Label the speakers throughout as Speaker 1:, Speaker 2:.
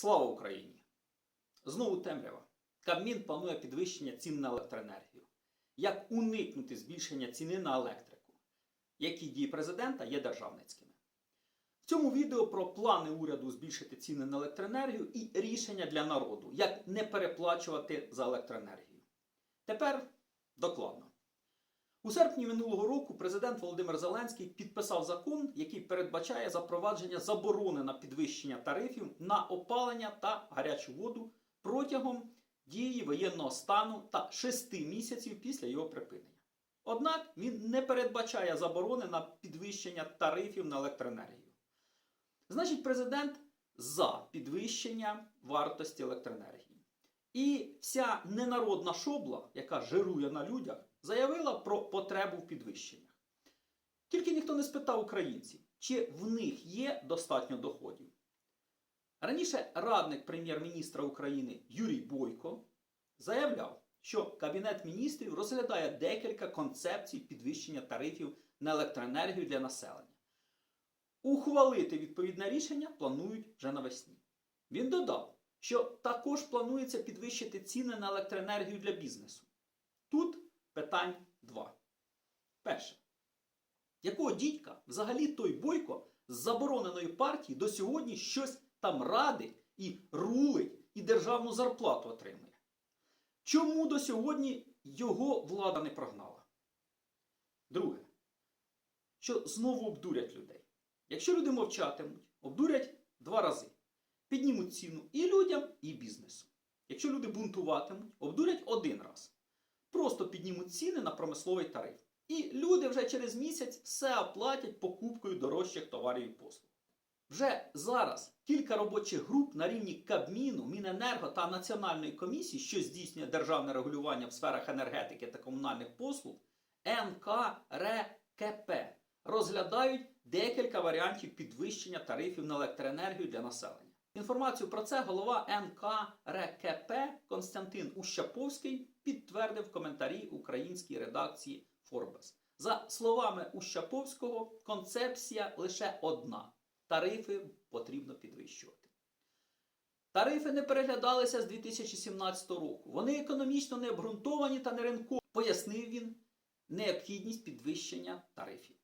Speaker 1: Слава Україні! Знову темрява. Кабмін планує підвищення цін на електроенергію. Як уникнути збільшення ціни на електрику? Які дії президента є державницькими? В цьому відео про плани уряду збільшити ціни на електроенергію і рішення для народу, як не переплачувати за електроенергію. Тепер докладно. У серпні минулого року президент Володимир Зеленський підписав закон, який передбачає запровадження заборони на підвищення тарифів на опалення та гарячу воду протягом дії воєнного стану та 6 місяців після його припинення. Однак він не передбачає заборони на підвищення тарифів на електроенергію. Значить, президент за підвищення вартості електроенергії. І вся ненародна шобла, яка жирує на людях, заявила про потребу в підвищеннях. Тільки ніхто не спитав українців, чи в них є достатньо доходів. Раніше радник прем'єр-міністра України Юрій Бойко заявляв, що Кабінет міністрів розглядає декілька концепцій підвищення тарифів на електроенергію для населення. Ухвалити відповідне рішення планують вже навесні. Він додав, що також планується підвищити ціни на електроенергію для бізнесу. Тут питань два. Перше. Якого дідька взагалі той бойко з забороненої партії до сьогодні щось там радить і рулить і державну зарплату отримує? Чому до сьогодні його влада не прогнала? Друге, що знову обдурять людей. Якщо люди мовчатимуть, обдурять два рази. Піднімуть ціну і людям, і бізнесу. Якщо люди бунтуватимуть, обдурять один раз. Просто піднімуть ціни на промисловий тариф. І люди вже через місяць все оплатять покупкою дорожчих товарів і послуг. Вже зараз кілька робочих груп на рівні Кабміну, Міненерго та Національної комісії, що здійснює державне регулювання в сферах енергетики та комунальних послуг, НКРКП, розглядають декілька варіантів підвищення тарифів на електроенергію для населення. Інформацію про це голова НКРКП Константин Ущаповський підтвердив в коментарі українській редакції Forbes. За словами Ущаповського, концепція лише одна: тарифи потрібно підвищувати. Тарифи не переглядалися з 2017 року. Вони економічно не обґрунтовані та не ринкові, пояснив він необхідність підвищення тарифів.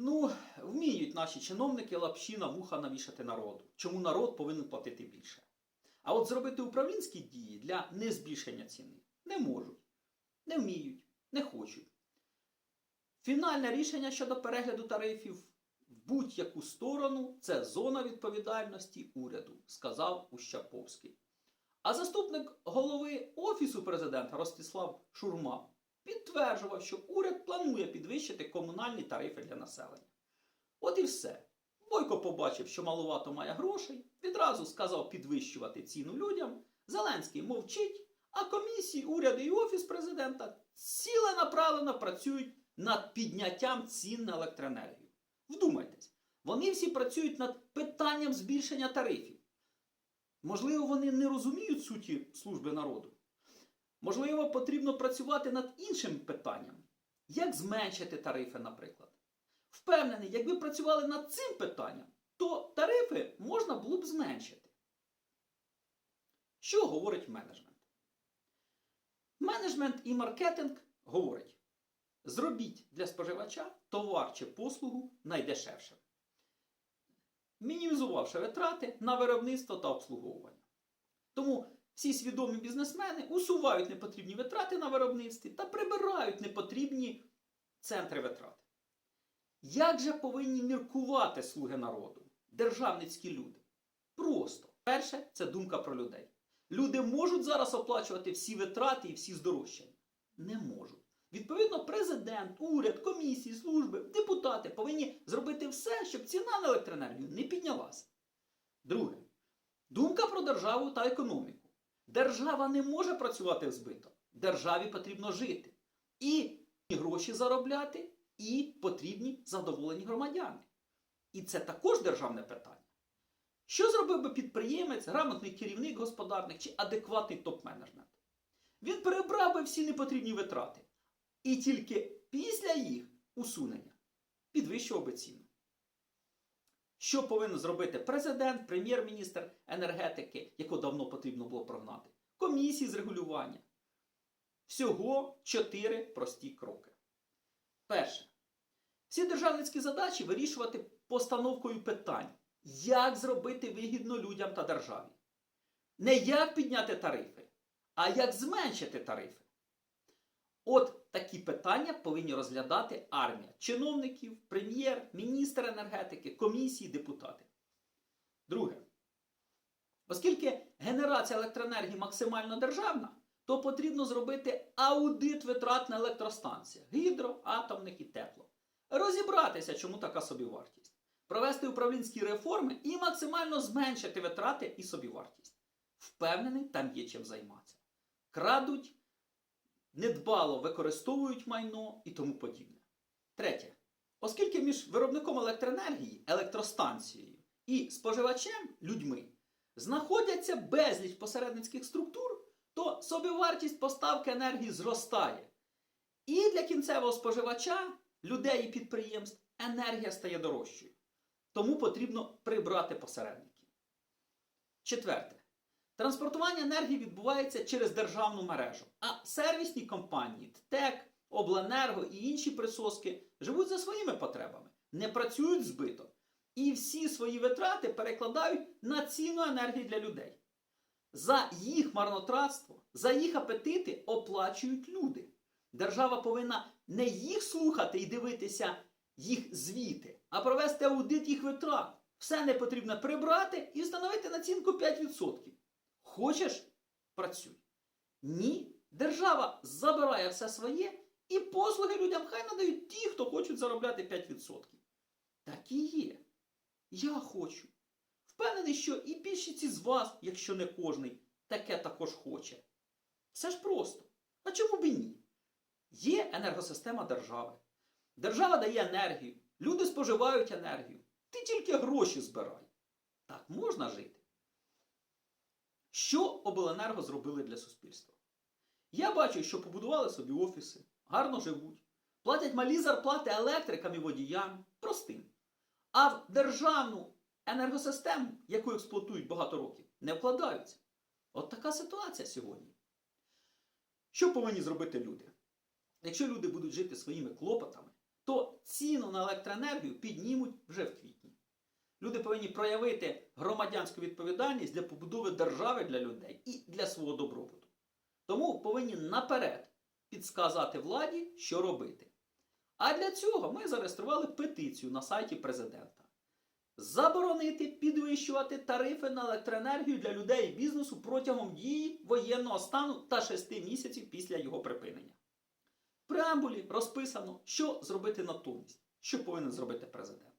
Speaker 1: Ну, вміють наші чиновники лапші на вуха навішати народу. Чому народ повинен платити більше? А от зробити управлінські дії для незбільшення ціни не можуть, не вміють, не хочуть. Фінальне рішення щодо перегляду тарифів в будь-яку сторону це зона відповідальності уряду, сказав Ущаповський. А заступник голови Офісу президента Ростислав Шурма підтверджував, що уряд планує підвищити комунальні тарифи для населення. От і все. Бойко побачив, що малувато має грошей, відразу сказав підвищувати ціну людям. Зеленський мовчить, а комісії, уряди і офіс президента ціле направлено працюють над підняттям цін на електроенергію. Вдумайтесь, вони всі працюють над питанням збільшення тарифів. Можливо, вони не розуміють суті служби народу. Можливо, потрібно працювати над іншим питанням. Як зменшити тарифи, наприклад. Впевнений, якби працювали над цим питанням, то тарифи можна було б зменшити. Що говорить менеджмент? Менеджмент і маркетинг говорять: зробіть для споживача товар чи послугу найдешевшим, мінімізувавши витрати на виробництво та обслуговування. Тому всі свідомі бізнесмени усувають непотрібні витрати на виробництві та прибирають непотрібні центри витрат. Як же повинні міркувати слуги народу, державницькі люди? Просто. Перше, це думка про людей. Люди можуть зараз оплачувати всі витрати і всі здорожчання? Не можуть. Відповідно, президент, уряд, комісії, служби, депутати повинні зробити все, щоб ціна на електроенергію не піднялася. Друге, думка про державу та економіку. Держава не може працювати в збиток. Державі потрібно жити. І гроші заробляти, і потрібні задоволені громадяни. І це також державне питання. Що зробив би підприємець, грамотний керівник господарник чи адекватний топ-менеджмент? Він перебрав би всі непотрібні витрати. І тільки після їх усунення підвищував би ціну. Що повинен зробити президент, прем'єр-міністр енергетики, якого давно потрібно було прогнати, комісії з регулювання. Всього чотири прості кроки. Перше. Всі державницькі задачі вирішувати постановкою питань, як зробити вигідно людям та державі. Не як підняти тарифи, а як зменшити тарифи. От такі питання повинні розглядати армія чиновників, прем'єр, міністр енергетики, комісії, депутати. Друге. Оскільки генерація електроенергії максимально державна, то потрібно зробити аудит витрат на електростанціях гідро, атомних і тепло. Розібратися, чому така собівартість. Провести управлінські реформи і максимально зменшити витрати і собівартість. Впевнений, там є чим займатися. Крадуть, недбало використовують майно і тому подібне. Третє. Оскільки між виробником електроенергії, електростанцією і споживачем людьми знаходяться безліч посередницьких структур, то собівартість поставки енергії зростає. І для кінцевого споживача, людей і підприємств, енергія стає дорожчою. Тому потрібно прибрати посередників. Четверте. Транспортування енергії відбувається через державну мережу, а сервісні компанії, ТТЕК, Обленерго і інші присоски живуть за своїми потребами, не працюють збито і всі свої витрати перекладають на ціну енергії для людей. За їх марнотратство, за їх апетити оплачують люди. Держава повинна не їх слухати і дивитися їх звіти, а провести аудит їх витрат. Все не потрібно прибрати і встановити націнку 5%. Хочеш працюй. Ні, держава забирає все своє і послуги людям хай надають ті, хто хочуть заробляти 5%. Так і є. Я хочу. Впевнений, що і більшість з вас, якщо не кожний, таке також хоче. Все ж просто. А чому б і ні? Є енергосистема держави. Держава дає енергію, люди споживають енергію. Ти тільки гроші збирай. Так можна жити. Що обленерго зробили для суспільства? Я бачу, що побудували собі офіси, гарно живуть, платять малі зарплати електрикам і водіям, простим. А в державну енергосистему, яку експлуатують багато років, не вкладаються. От така ситуація сьогодні. Що повинні зробити люди? Якщо люди будуть жити своїми клопотами, то ціну на електроенергію піднімуть вже в квітні. Люди повинні проявити громадянську відповідальність для побудови держави для людей і для свого добробуту. Тому повинні наперед підсказати владі, що робити. А для цього ми зареєстрували петицію на сайті президента. Заборонити підвищувати тарифи на електроенергію для людей і бізнесу протягом дії воєнного стану та 6 місяців після його припинення. В преамбулі розписано, що зробити натомість, що повинен зробити президент.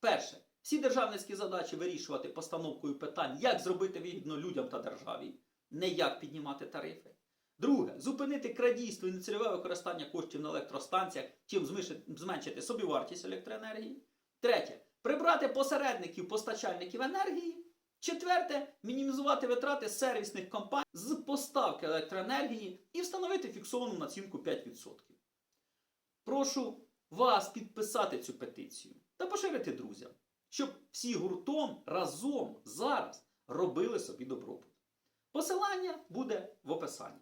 Speaker 1: Перше, всі державницькі задачі вирішувати постановкою питань, як зробити вигідно людям та державі, не як піднімати тарифи. Друге, зупинити крадійство і нецільове використання коштів на електростанціях, чим зменшити собівартість електроенергії. Третє, прибрати посередників постачальників енергії. Четверте, мінімізувати витрати сервісних компаній з поставки електроенергії і встановити фіксовану націнку 5%. Прошу вас підписати цю петицію та поширити друзям, щоб всі гуртом разом зараз робили собі добробут. Посилання буде в описанні.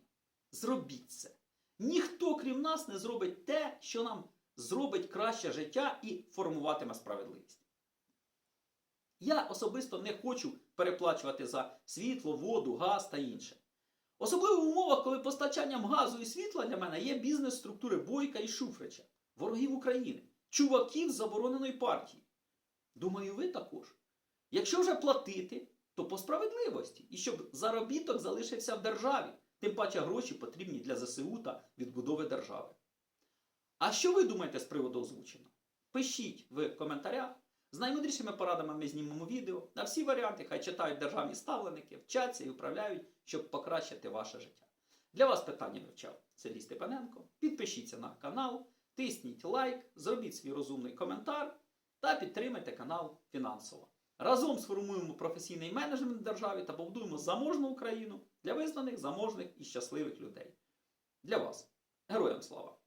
Speaker 1: Зробіть це. Ніхто, крім нас, не зробить те, що нам зробить краще життя і формуватиме справедливість. Я особисто не хочу переплачувати за світло, воду, газ та інше. Особливо в умовах, коли постачанням газу і світла для мене є бізнес структури Бойка і Шуфрича, ворогів України, чуваків забороненої партії. Думаю, ви також. Якщо вже платити, то по справедливості, і щоб заробіток залишився в державі, тим паче гроші потрібні для ЗСУ та відбудови держави. А що ви думаєте з приводу озвучено? Пишіть в коментарях. З наймудрішими порадами ми знімемо відео. На всі варіанти хай читають державні ставленики, вчаться і управляють, щоб покращити ваше життя. Для вас питання вивчав Сергій Степаненко. Підпишіться на канал, тисніть лайк, зробіть свій розумний коментар та підтримайте канал фінансово. Разом сформуємо професійний менеджмент в державі та побудуємо заможну Україну для визнаних, заможних і щасливих людей. Для вас. Героям слава!